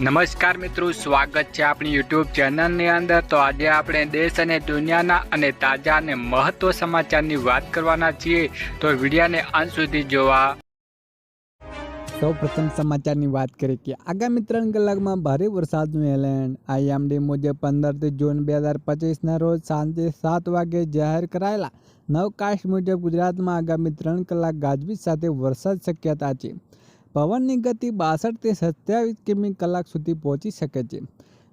નમસ્કાર મિત્રો, સ્વાગત છે આપણી યુટ્યુબ ચેનલની અંદર. તો આજે આપણે દેશ અને દુનિયાના અને તાજા અને મહત્વ સમાચારની વાત કરવાના છીએ. તો વિડીયાને અંત સુધી જોવા. સૌ પ્રથમ સમાચારની વાત કરીએ કે આગામી ત્રણ કલાકમાં ભારે વરસાદનું એલર્ટ આઈએમડી મુજબ પંદરથી જૂન બે હજાર પચીસના રોજ સાંજે સાત વાગે જાહેર કરાયેલા નવકાશ મુજબ ગુજરાતમાં આગામી ત્રણ કલાક ગાજવીજ સાથે વરસાદ શક્યતા છે. પવનની ગતિ બાસઠથી સત્યાવીસ કિમી કલાક સુધી પહોંચી શકે છે.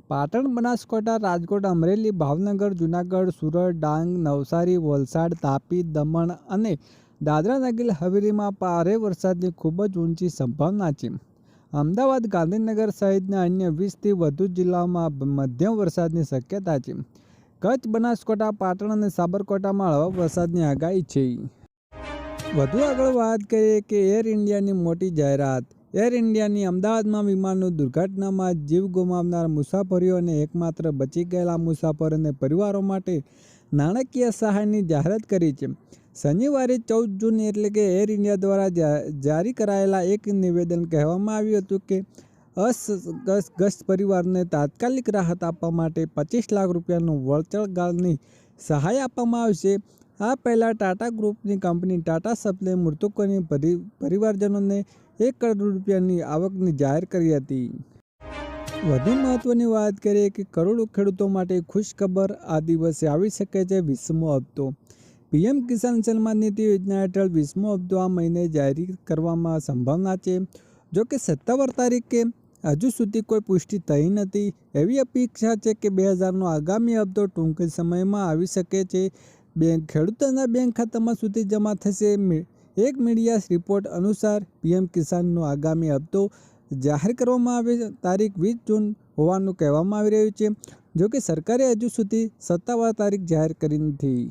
પાટણ, બનાસકાંઠા, રાજકોટ, અમરેલી, ભાવનગર, જૂનાગઢ, સુરત, ડાંગ, નવસારી, વલસાડ, તાપી, દમણ અને દાદરા હવેલીમાં ભારે વરસાદની ખૂબ જ ઊંચી સંભાવના છે. અમદાવાદ, ગાંધીનગર સહિતના અન્ય વીસથી વધુ જિલ્લાઓમાં મધ્યમ વરસાદની શક્યતા છે. કચ્છ, બનાસકાંઠા, પાટણ અને સાબરકાંઠામાં હળવા વરસાદની આગાહી છે. વધુ આગળ વાત કરીએ કે એર ઇન્ડિયાની મોટી જાહેરાત. એર ઇન્ડિયાની અમદાવાદમાં વિમાનનું દુર્ઘટનામાં જીવ ગુમાવનાર મુસાફરીઓ અને એકમાત્ર બચી ગયેલા મુસાફરોને પરિવારો માટે નાણાકીય સહાયની જાહેરાત કરી છે. શનિવારે ચૌદ જૂન એટલે કે એર ઇન્ડિયા દ્વારા જારી કરાયેલા એક નિવેદન કહેવામાં આવ્યું હતું કે અસગ્રસ્ત પરિવારને તાત્કાલિક રાહત આપવા માટે પચીસ લાખ રૂપિયાનું વળતરગાળની સહાય આપવામાં આવશે. આ પહેલાં ટાટા ગ્રુપની કંપની ટાટા સપ્લે મૃતકોની પરિવારજનોને એક કરોડ રૂપિયાની આવકની જાહેર કરી હતી. વધુ મહત્ત્વની વાત કરીએ કે કરોડો ખેડૂતો માટે ખુશખબર આ દિવસે આવી શકે છે વીસમો હપ્તો. પીએમ કિસાન સન્માન નિધિ યોજના હેઠળ વીસમો હપ્તો આ મહિને જાહેર કરવામાં સંભાવના છે. જો કે સત્તાવાર તારીખે હજુ સુધી કોઈ પુષ્ટિ થઈ નથી, એવી અપેક્ષા છે કે બે હજારનો આગામી હપ્તો ટૂંક સમયમાં આવી શકે છે. બેંક ખેડૂતોના બેંક ખાતામાં સુધી જમા થશે એક મીડિયા રિપોર્ટ અનુસાર પીએમ કિસાનનો આગામી હપ્તો જાહેર કરવામાં આવે તારીખ વીસ જૂન હોવાનું કહેવામાં આવી રહ્યું છે. જો કે સરકારે હજુ સુધી સત્તાવાર તારીખ જાહેર કરી નથી.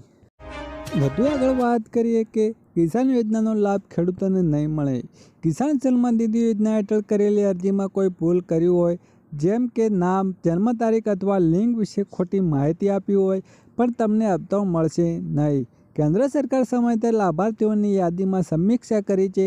વધુ આગળ વાત કરીએ કે કિસાન યોજનાનો લાભ ખેડૂતોને નહીં મળે. કિસાન સન્માન નિધિ યોજના હેઠળ કરેલી અરજીમાં કોઈ ભૂલ કરી હોય જેમ કે નામ, જન્મ તારીખ અથવા લિંગ વિશે ખોટી માહિતી આપી હોય, પણ તમને હપ્તો મળશે નહીં. કેન્દ્ર સરકાર સમયતે લાભાર્થીઓની યાદીમાં સમીક્ષા કરી છે.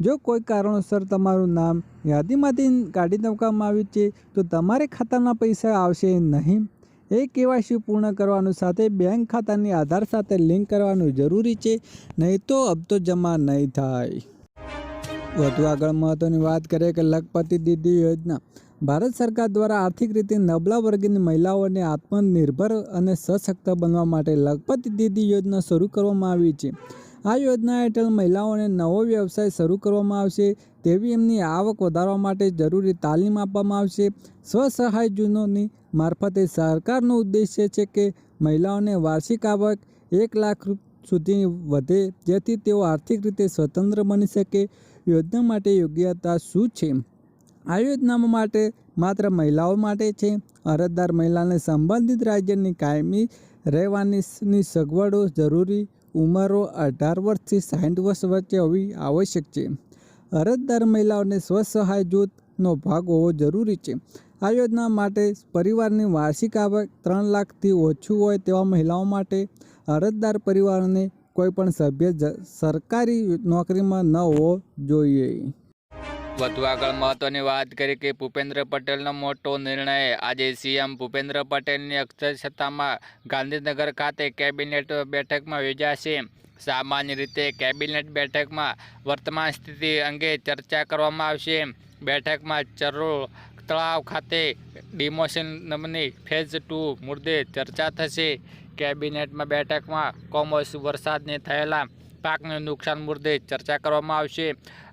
જો કોઈ કારણોસર તમારું નામ યાદીમાંથી કાઢી નાખવામાં આવ્યું છે, તો તમારે ખાતાના પૈસા આવશે નહીં. એ કેવાયસી પૂર્ણ કરવાનું સાથે બેંક ખાતાની આધાર સાથે લિંક કરવાનું જરૂરી છે, નહીં તો હપ્તો જમા નહીં થાય. વધુ આગળ મહત્ત્વની વાત કરીએ કે લખપતિ દીદી યોજના. ભારત સરકાર દ્વારા આર્થિક રીતે નબળા વર્ગની મહિલાઓને આત્મનિર્ભર અને સશક્ત બનવા માટે લખપત દીદી યોજના શરૂ કરવામાં આવી છે. આ યોજના હેઠળ મહિલાઓને નવો વ્યવસાય શરૂ કરવામાં આવશે, તેવી એમની આવક વધારવા માટે જરૂરી તાલીમ આપવામાં આવશે. સ્વસહાય જૂનોની મારફતે સરકારનો ઉદ્દેશ્ય છે કે મહિલાઓને વાર્ષિક આવક એક લાખ સુધી વધે, જેથી તેઓ આર્થિક રીતે સ્વતંત્ર બની શકે. યોજના માટે યોગ્યતા શું છે? આ યોજના માટે માત્ર મહિલાઓ માટે છે. અરજદાર મહિલાને સંબંધિત રાજ્યની કાયમી રહેવાની સગવડો જરૂરી ઉંમરો અઢાર વર્ષથી સાઠ વર્ષ વચ્ચે હોવી આવશ્યક છે. અરજદાર મહિલાઓને સ્વસહાય જૂથનો ભાગ હોવો જરૂરી છે. આ યોજના માટે પરિવારની વાર્ષિક આવક ત્રણ લાખથી ઓછું હોય તેવા મહિલાઓ માટે અરજદાર પરિવારને કોઈપણ સભ્ય સરકારી નોકરીમાં ન હોવો જોઈએ. વધુ આગળ મહત્વની વાત કરી કે ભૂપેન્દ્ર પટેલનો મોટો નિર્ણય આજે સીએમ ભૂપેન્દ્ર પટેલની અક્ષરક્ષતામાં ગાંધીનગર ખાતે કેબિનેટ બેઠકમાં યોજાશે. સામાન્ય રીતે કેબિનેટ બેઠકમાં વર્તમાન સ્થિતિ અંગે ચર્ચા કરવામાં આવશે. બેઠકમાં ચરો તળાવ ખાતે ડિમોશનની ફેઝ ટુ મુદ્દે ચર્ચા થશે. કેબિનેટમાં બેઠકમાં કોમર્સ વરસાદને થયેલા પાકને નુકસાન મુદ્દે ચર્ચા કરવામાં આવશે.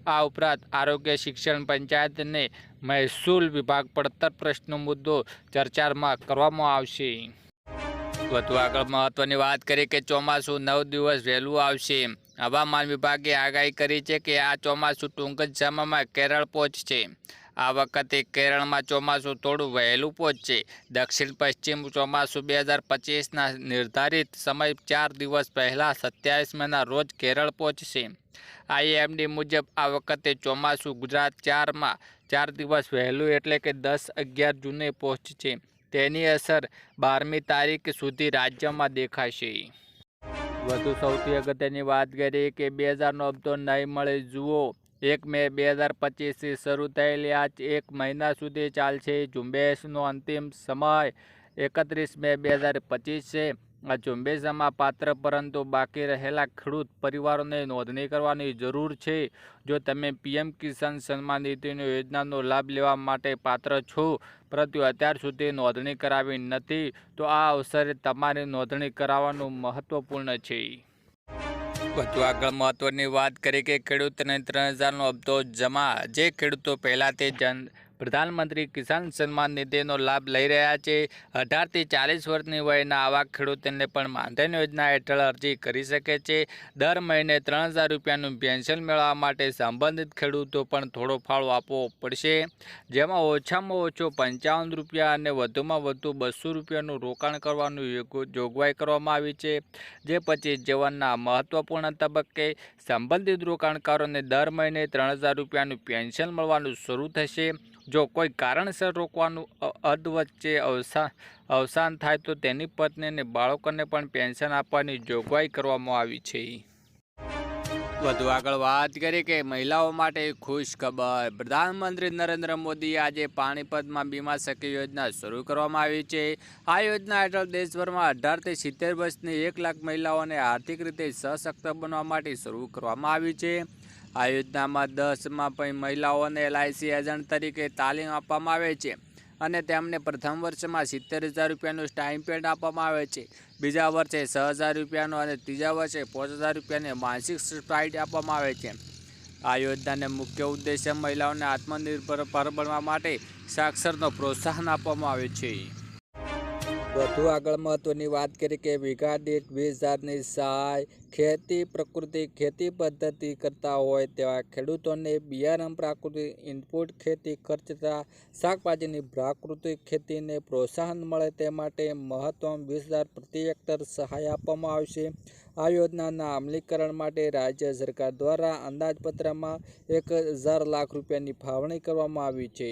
આ ઉપરાંત આરોગ્ય શિક્ષણ પંચાયત મહેસૂલ વિભાગ પડતર પ્રશ્નો મુદ્દો ચર્ચામાં કરવામાં આવશે. વધુ આગળ મહત્વની વાત કરીએ કે ચોમાસું નવ દિવસ વહેલું આવશે. હવામાન વિભાગે આગાહી કરી છે કે આ ચોમાસું ટૂંક જ સમયમાં કેરળ પહોંચશે. આ વખતે કેરળમાં ચોમાસું થોડું વહેલું પહોંચશે. દક્ષિણ પશ્ચિમ ચોમાસું બે હજાર પચીસના નિર્ધારિત સમય ચાર દિવસ પહેલાં સત્યાવીસ મેના રોજ કેરળ પહોંચશે. આઈએમડી મુજબ આ વખતે ચોમાસું ગુજરાત ચારમાં ચાર દિવસ વહેલું એટલે કે દસ અગિયાર જૂને પહોંચશે. તેની અસર બારમી તારીખ સુધી રાજ્યમાં દેખાશે. વધુ સૌથી અગત્યની વાત કરીએ કે બે હજારનો હપ્તો નહીં મળે. જુઓ એક મે બે હજાર પચીસથી શરૂ થયેલી આ એક મહિના સુધી ચાલશે ઝુંબેશનો અંતિમ સમય એકત્રીસ મે બે હજાર પચીસ. છે આ ઝુંબેશમાં પાત્ર પરંતુ બાકી રહેલા ખેડૂત પરિવારોને નોંધણી કરવાની જરૂર છે. જો તમે પીએમ કિસાન સન્માન નિધિની યોજનાનો લાભ લેવા માટે પાત્ર છો, પરંતુ અત્યાર સુધી નોંધણી કરાવી નથી, તો આ અવસરે તમારી નોંધણી કરાવવાનું મહત્વપૂર્ણ છે. વધુ આગળ મહત્વની વાત કરી કે ખેડૂતને ત્રણ હજારનો હપ્તો જમા. જે ખેડૂતો પહેલાંથી જન પ્રધાનમંત્રી કિસાન સન્માન નિધિનો લાભ લઈ રહ્યા છે. અઢારથી ચાલીસ વર્ષની વયના આવા ખેડૂતોને પણ માનધન યોજના હેઠળ અરજી કરી શકે છે. દર મહિને ત્રણ હજાર રૂપિયાનું પેન્શન મેળવવા માટે સંબંધિત ખેડૂતો પણ થોડો ફાળો આપવો પડશે. જેમાં ઓછામાં ઓછો પંચાવન રૂપિયા અને વધુમાં વધુ બસો રૂપિયાનું રોકાણ કરવાનું જોગવાઈ કરવામાં આવી છે. જે પછી જીવનના મહત્વપૂર્ણ તબક્કે સંબંધિત રોકાણકારોને દર મહિને ત્રણ હજાર રૂપિયાનું પેન્શન મળવાનું શરૂ થશે. જો કોઈ કારણસર રોકવાનું અ- અધ વચ્ચે અવસાન અવસાન થાય તો તેની પત્ની અને બાળકોને પણ પેન્શન આપવાની જોગવાઈ કરવામાં આવી છે. વધુ આગળ વાત કરી કે મહિલાઓ માટે ખુશ ખબર. પ્રધાનમંત્રી નરેન્દ્ર મોદીએ આજે પાણીપતમાં બીમા સખી યોજના શરૂ કરવામાં આવી છે. આ યોજના હેઠળ દેશભરમાં અઢારથી સિત્તેર વર્ષની એક લાખ મહિલાઓને આર્થિક રીતે સશક્ત બનવા માટે શરૂ કરવામાં આવી છે. આ યોજનામાં દસમાં પણ મહિલાઓને એલઆઈસી એજન્ટ તરીકે તાલીમ આપવામાં આવે છે અને તેમને પ્રથમ વર્ષમાં સિત્તેર હજાર રૂપિયાનું સ્ટાઇપેન્ડ આપવામાં આવે છે. બીજા વર્ષે છ હજાર રૂપિયાનો અને ત્રીજા વર્ષે પાંચ હજાર રૂપિયાની માનસિક સ્ટાઇટ આપવામાં આવે છે. આ યોજનાને મુખ્ય ઉદ્દેશ્ય મહિલાઓને આત્મનિર્ભર પર બનવા માટે સાક્ષરનો પ્રોત્સાહન આપવામાં આવે છે. વધુ આગળ મહત્વની વાત કરી કે વીઘા દીઠ વીસ હજારની સહાય ખેતી, પ્રકૃતિ, ખેતી પદ્ધતિ કરતા હોય તેવા ખેડૂતોને બિયારણ પ્રાકૃતિક ઇનપુટ ખેતી ખર્ચતા શાકભાજીની પ્રાકૃતિક ખેતીને પ્રોત્સાહન મળે તે માટે મહત્તમ વીસ હજાર પ્રતિ હેક્ટર સહાય આપવામાં આવશે. આ યોજનાના અમલીકરણ માટે રાજ્ય સરકાર દ્વારા અંદાજપત્રમાં એક હજાર લાખ રૂપિયાની ફાળવણી કરવામાં આવી છે.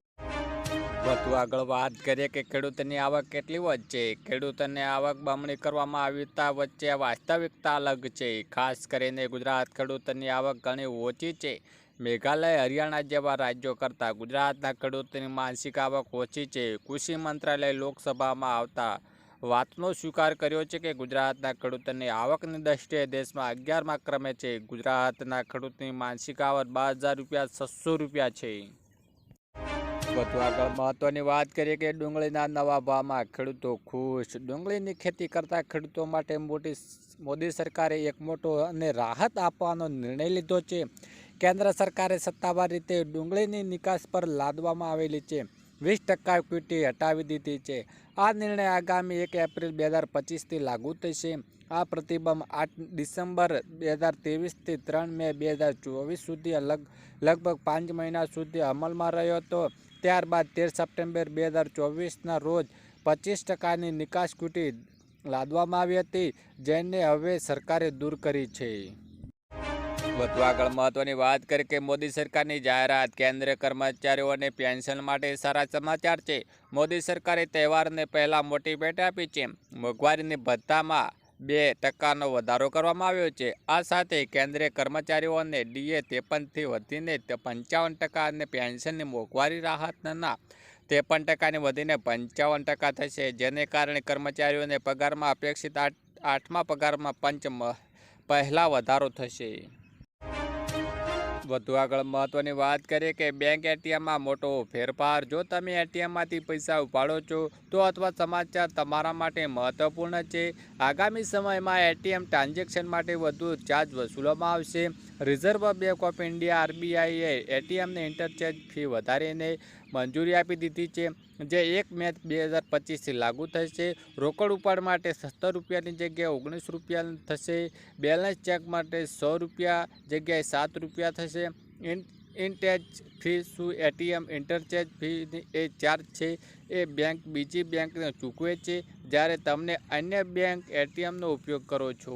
વધુ આગળ વાત કરીએ કે ખેડૂતની આવક કેટલી વચ્ચે ખેડૂતોની આવક બમણી કરવામાં આવતા વચ્ચે વાસ્તવિકતા અલગ છે. ખાસ કરીને ગુજરાત ખેડૂતોની આવક ઘણી ઓછી છે. મેઘાલય, હરિયાણા જેવા રાજ્યો કરતાં ગુજરાતના ખેડૂતોની માનસિક આવક ઓછી છે. કૃષિ મંત્રાલય લોકસભામાં આવતા વાતનો સ્વીકાર કર્યો છે કે ગુજરાતના ખેડૂતોની આવકની દ્રષ્ટિએ દેશમાં અગિયારમાં ક્રમે છે. ગુજરાતના ખેડૂતની માનસિક આવક બાર હજાર રૂપિયા, છસો રૂપિયા છે. વધુ આગળ મહત્વની વાત કરીએ કે ડુંગળીના નવા ભાવમાં ખેડૂતો ખુશ. ડુંગળીની ખેતી કરતા ખેડૂતો માટે મોટી મોદી સરકારે એક મોટો અને રાહત આપવાનો નિર્ણય લીધો છે. કેન્દ્ર સરકારે સત્તાવાર રીતે ડુંગળીની નિકાસ પર લાદવામાં આવેલી છે. વીસ ટકા ઇક્વિટી હટાવી દીધી છે. આ નિર્ણય આગામી એક એપ્રિલ બે હજાર પચીસથી લાગુ થશે. આ પ્રતિબંધ આઠ ડિસેમ્બર બે હજાર ત્રેવીસથી ત્રણ મે બે હજાર ચોવીસ સુધી લગ લગભગ પાંચ મહિના સુધી અમલમાં રહ્યો હતો. ત્યારબાદ તેર સપ્ટેમ્બર બે હજાર ચોવીસના રોજ પચીસ ટકાની નિકાસ કુટી લાદવામાં આવી હતી, જેને હવે સરકારે દૂર કરી છે. વધુ આગળ મહત્વની વાત કરી કે મોદી સરકારની જાહેરાત, કેન્દ્રીય કર્મચારીઓને પેન્શન માટે સારા સમાચાર છે. મોદી સરકારે તહેવારને પહેલાં મોટી ભેટ આપી છે. મોંઘવારીની ભથ્થામાં બે ટકાનો વધારો કરવામાં આવ્યો છે. આ સાથે કેન્દ્રીય કર્મચારીઓને ડીએ ત્રેપનથી વધીને પંચાવન ટકા અને પેન્શનની મોંઘવારી રાહતના ત્રેપન ટકાની વધીને પંચાવન ટકા થશે, જેને કારણે કર્મચારીઓને પગારમાં અપેક્ષિત આઠ, આઠમા પગારમાં પંચ પહેલા વધારો થશે. વધુ આગળ મહત્વની વાત કરીએ કે બેંક એટીએમમાં મોટો ફેરફાર, જો તમે એટીએમમાંથી પૈસા ઉપાડો છો, તો અથવા સમાચાર તમારા માટે મહત્વપૂર્ણ છે. આગામી સમયમાં એટીએમ ટ્રાન્ઝેક્શન માટે વધુ ચાર્જ વસૂલવામાં આવશે. રિઝર્વ બેંક ઓફ ઇન્ડિયા આરબીઆઈએ એટીએમને ઇન્ટરચેન્જ ફી વધારીને મંજૂરી આપી દીધી છે, જે એક મે બે હજાર પચીસથી લાગુ થશે. રોકડ ઉપાડ માટે સત્તર રૂપિયાની જગ્યાએ ઓગણીસ રૂપિયા થશે. બેલેન્સ ચેક માટે સો રૂપિયા જગ્યાએ સાત રૂપિયા થશે. ઇન્ટેચ ફી શું? એટીએમ ઇન્ટરચેજ ફી એ ચાર્જ છે. એ બેંક બીજી બેંકને ચૂકવે છે. જ્યારે તમને અન્ય બેંક એટીએમનો ઉપયોગ કરો છો.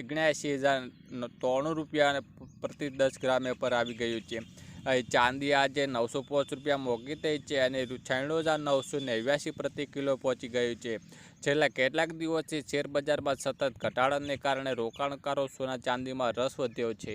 ઓગણ્યાસી હજાર ત્રણ રૂપિયા પ્રતિ દસ ગ્રામે પર આવી ગયું છે. ચાંદી આજે નવસો પાંચ રૂપિયા મોંઘી થઈ છે અને છાણું હજાર નવસો નેવ્યાસી પ્રતિ કિલો પહોંચી ગયું છે. છેલ્લા કેટલાક દિવસથી શેરબજારમાં સતત ઘટાડાને કારણે રોકાણકારો સોના ચાંદીમાં રસ વધ્યો છે.